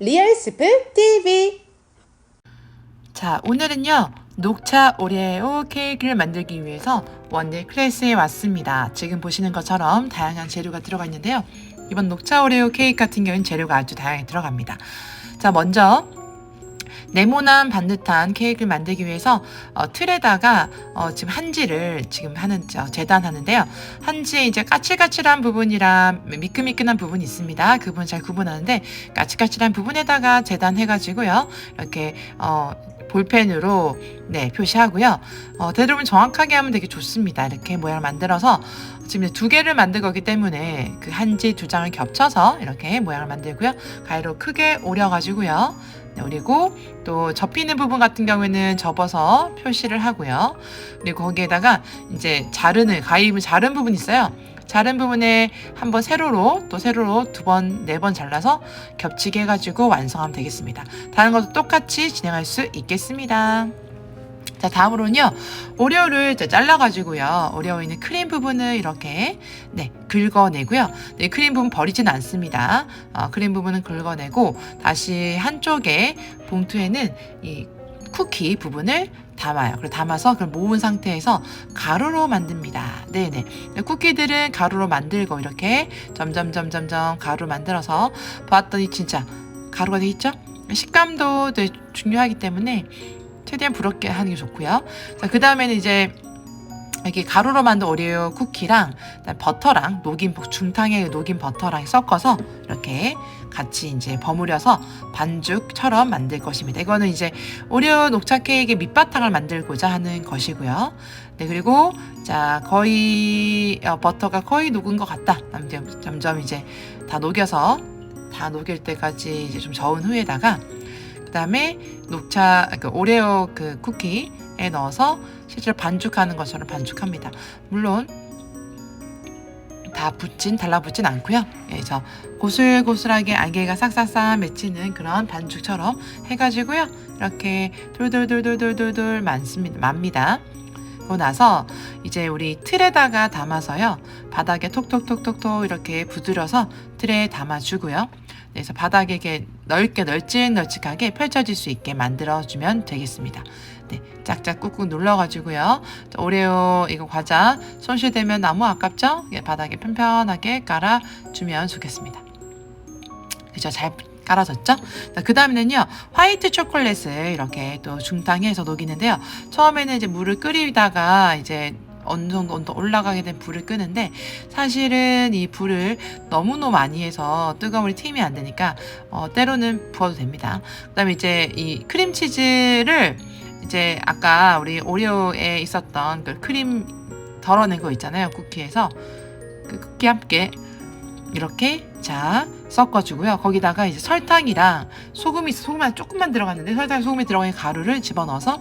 리얼스프 TV. 자, 오늘은요. 녹차 오레오 케이크를 만들기 위해서 원데이 클래스에 왔습니다. 지금 보시는 것처럼 다양한 재료가 들어가 있는데요. 이번 녹차 오레오 케이크 같은 경우는 재료가 아주 다양하게 들어갑니다. 자, 먼저 네모난 반듯한 케이크를 만들기 위해서 어, 틀에다가 어, 지금 한지를 지금 하는 저, 재단하는데요. 한지에 이제 까칠까칠한 부분이랑 미끈미끈한 부분이 있습니다. 그 부분 잘 구분하는데 까칠까칠한 부분에다가 재단해가지고요. 이렇게 어, 볼펜으로 네 표시하고요. 어, 되도록이면 정확하게 하면 되게 좋습니다. 이렇게 모양을 만들어서 지금 두 개를 만들 거기 때문에 그 한지 두 장을 겹쳐서 이렇게 모양을 만들고요. 가위로 크게 오려가지고요. 네, 오리고 또 접히는 부분 같은 경우에는 접어서 표시를 하고요. 그리고 거기에다가 이제 자르는 가위로 자른 부분 있어요. 자른 부분에 한번 세로로 또 세로로 두 번, 네 번 잘라서 겹치게 해가지고 완성하면 되겠습니다. 다른 것도 똑같이 진행할 수 있겠습니다. 자, 다음으로는요, 오레오를 잘라가지고요, 오레오 있는 크림 부분을 이렇게, 네, 긁어내고요. 네, 크림 부분 버리진 않습니다. 어, 크림 부분은 긁어내고, 다시 한쪽에 봉투에는 이 쿠키 부분을 담아요. 그리고 담아서 그걸 모은 상태에서 가루로 만듭니다. 네네. 쿠키들은 가루로 만들고 이렇게 점점 점점점 가루 만들어서 봤더니 진짜 가루가 돼 있죠? 식감도 되게 중요하기 때문에 최대한 부럽게 하는 게 좋고요. 자, 그 다음에는 이제 이렇게 가루로 만든 오레오 쿠키랑 버터랑 녹인 중탕에 녹인 버터랑 섞어서 이렇게 같이 이제 버무려서 반죽처럼 만들 것입니다. 이거는 이제 오레오 녹차 케이크의 밑바탕을 만들고자 하는 것이고요. 네 그리고 자 거의 어, 버터가 거의 녹은 것 같다. 점점, 점점 이제 다 녹여서 다 녹일 때까지 이제 좀 저은 후에다가 그다음에 녹차 그 오레오 그 쿠키에 넣어서 실제로 반죽하는 것처럼 반죽합니다. 물론 다 붙진 달라붙진 않고요. 예, 저 고슬고슬하게 안개가 싹싹싹 맺히는 그런 반죽처럼 해가지고요. 이렇게 돌돌돌돌돌돌돌 많습니다. 맙니다. 그러고 나서 이제 우리 틀에다가 담아서요. 바닥에 톡톡톡톡톡 이렇게 부드려서 틀에 담아주고요. 그래서 바닥에 이렇게 넓게 널찍널찍하게 펼쳐질 수 있게 만들어주면 되겠습니다. 네, 짝짝 꾹꾹 눌러가지고요. 자, 오레오 이거 과자 손실되면 너무 아깝죠? 예, 바닥에 편편하게 깔아주면 좋겠습니다. 그죠? 잘 깔아졌죠? 그 다음에는요, 화이트 초콜릿을 이렇게 또 중탕해서 녹이는데요. 처음에는 이제 물을 끓이다가 이제 어느 정도 올라가게 된 불을 끄는데 사실은 이 불을 너무너무 많이 해서 뜨거움이 튀면 안 되니까 어, 때로는 부어도 됩니다. 그다음에 이제 이 크림치즈를 이제 아까 우리 오리오에 있었던 그 크림 덜어낸 거 있잖아요 쿠키에서 그 쿠키 함께 이렇게 자 섞어주고요. 거기다가 이제 설탕이랑 소금이 소금만 조금만 들어갔는데 설탕 소금이 들어간 가루를 집어넣어서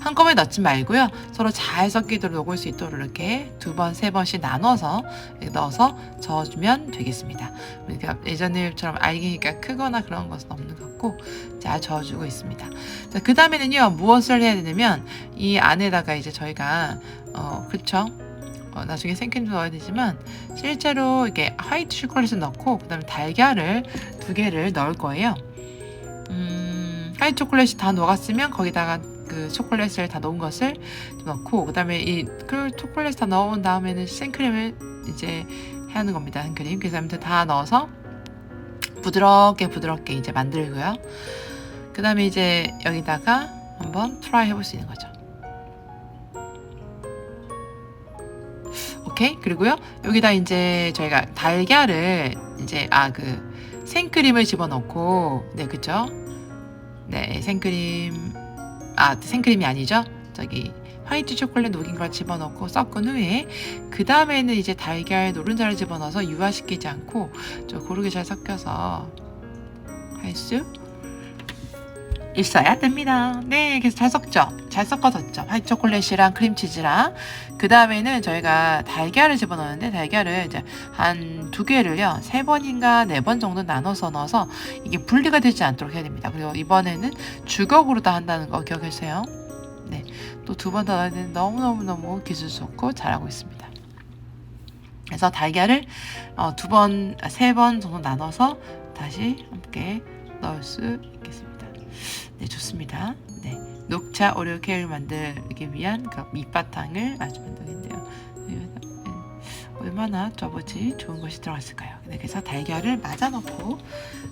한꺼번에 넣지 말고요. 서로 잘 섞이도록 녹을 수 있도록 이렇게 두 번, 세 번씩 나눠서 넣어서 저어주면 되겠습니다. 우리가 예전에처럼 알갱이가 크거나 그런 것은 없는 것 같고 잘 저어주고 있습니다. 자, 그 다음에는요, 무엇을 해야 되냐면 이 안에다가 이제 저희가 어, 그쵸? 어, 나중에 생크림도 넣어야 되지만 실제로 이게 화이트 초콜릿을 넣고 그다음에 달걀을 두 개를 넣을 거예요. 음, 화이트 초콜릿이 다 녹았으면 거기다가 그 초콜릿을 다 넣은 것을 넣고 그다음에 이그 초콜릿 다 넣은 다음에는 생크림을 이제 해야 하는 겁니다. 생크림. 아무튼 다 넣어서 부드럽게 부드럽게 이제 만들고요. 그다음에 이제 여기다가 한번 트라이 해볼 수 있는 거죠. 오케이 그리고요 여기다 이제 저희가 달걀을 이제 아 그 생크림을 집어넣고 네 그죠 네 생크림 아 생크림이 아니죠? 저기 화이트 초콜릿 녹인 걸 집어넣고 섞은 후에 그 다음에는 이제 달걀 노른자를 집어넣어서 유화시키지 않고 좀 고르게 잘 섞여서 할 수 있어야 됩니다. 네, 그래서 잘 섞죠. 잘 섞어졌죠. 화이트 초콜릿이랑 크림치즈랑 그 다음에는 저희가 달걀을 집어넣는데 달걀을 이제 한 두 개를요 세 번인가 네 번 정도 나눠서 넣어서 이게 분리가 되지 않도록 해야 됩니다. 그리고 이번에는 주걱으로 다 한다는 거 기억하세요. 네, 또 두 번 더 넣어야 되는 너무 너무 너무 기술 좋고 잘하고 있습니다. 그래서 달걀을 어, 두 번, 세 번 정도 나눠서 다시 함께 넣을 수. 네, 좋습니다. 네, 녹차 오레오 케이크를 만들기 위한 그 밑바탕을 아주 만들겠는데요. 네, 얼마나 저보지 좋은 것이 들어갔을까요? 네, 그래서 달걀을 맞아 넣고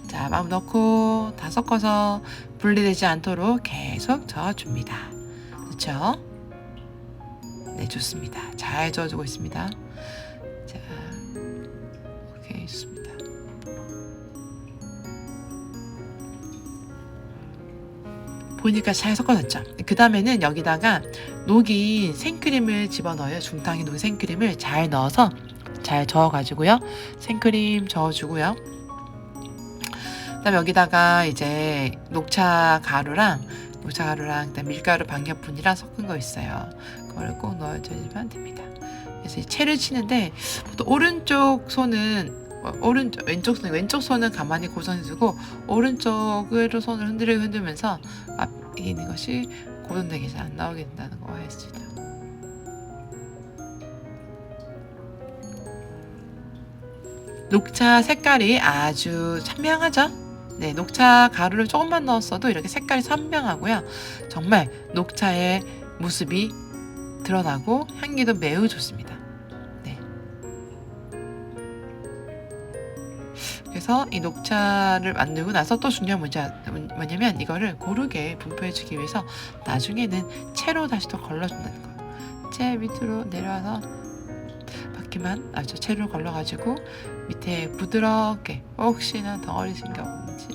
자, 막 넣고 다 섞어서 분리되지 않도록 계속 저어줍니다. 그렇죠? 네, 좋습니다. 잘 저어주고 있습니다. 보니까 잘 섞어졌죠. 그 다음에는 여기다가 녹인 생크림을 집어넣어요. 중탕에 녹인 생크림을 잘 넣어서 잘 저어가지고요. 생크림 저어주고요. 그 다음에 여기다가 이제 녹차 가루랑 녹차 가루랑 그다음 밀가루 반격분이랑 섞은 거 있어요. 그걸 꼭 넣어주면 됩니다. 그래서 이 채를 치는데 오른쪽 손은 어, 오른쪽 왼쪽 손 왼쪽 손은 가만히 고정해주고 오른쪽으로 손을 흔들고 흔들면서 앞에 있는 것이 고정되게 잘안 나오게 된다는 거 알겠습니다. 녹차 색깔이 아주 선명하죠? 네, 녹차 가루를 조금만 넣었어도 이렇게 색깔이 선명하고요. 정말 녹차의 모습이 드러나고 향기도 매우 좋습니다. 그래서 이 녹차를 만들고 나서 또 중요한 문제 뭐냐면 이거를 고르게 분포해주기 위해서 나중에는 채로 다시 또 걸러준다는 거예요. 채 밑으로 내려와서 바퀴만 아주 채로 걸러가지고 밑에 부드럽게 혹시나 덩어리진 게 없는지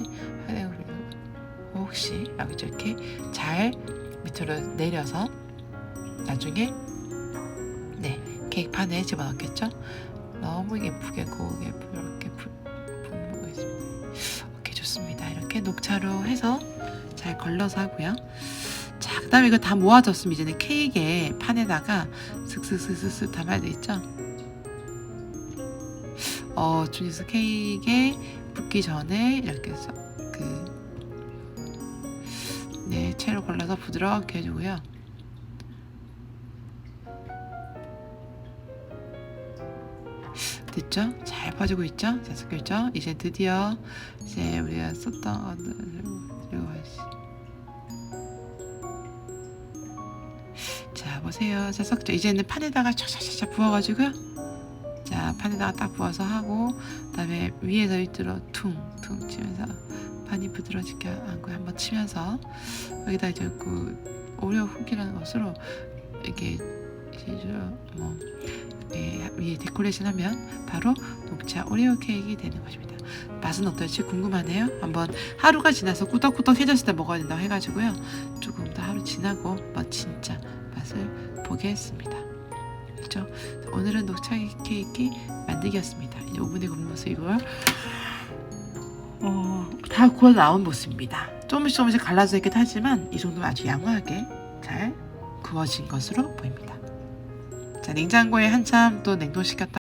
혹시 여기 이렇게 잘 밑으로 내려서 나중에 네 케이크 판에 집어넣겠죠? 너무 예쁘게 고우게 이렇게 이렇게 녹차로 해서 잘 걸러서 하고요. 자 그 다음에 이거 다 모아졌으면 이제는 케이크에 판에다가 슥슥슥슥슥 담아야 되겠죠? 어, 주니스 케이크에 붓기 전에 이렇게 해서 그, 네, 채로 걸러서 부드럽게 해주고요. 됐죠? 잘 퍼지고 있죠? 잘 섞여 있죠? 이제 드디어 이제 우리가 썼던 것들을 들고 가시. 자, 보세요. 잘 섞죠? 이제는 판에다가 샤샤샤 부어가지고요. 자 판에다가 딱 부어서 하고 그다음에 위에서 밑으로 퉁퉁 치면서 판이 부드러지게 않고 한번 치면서 여기다 이제 그 오레오 후기라는 것으로 이렇게 실제로 뭐 예, 위에 데코레이션 하면 바로 녹차 오레오 케이크가 되는 것입니다. 맛은 어떨지 궁금하네요. 한번 하루가 지나서 꾸덕꾸덕 해졌을 때 먹어야 된다고 해가지고요. 조금 더 하루 지나고 뭐 진짜 맛을 보겠습니다. 그죠? 오늘은 녹차 케이크 만들기였습니다. 이제 오븐에 굽는 모습 이걸 어, 다 구워 나온 모습입니다. 조금씩 조금씩 갈라져 있긴 하지만 이 정도면 아주 양호하게 잘 구워진 것으로 보입니다. 자 냉장고에 한참 또 냉동시켰다.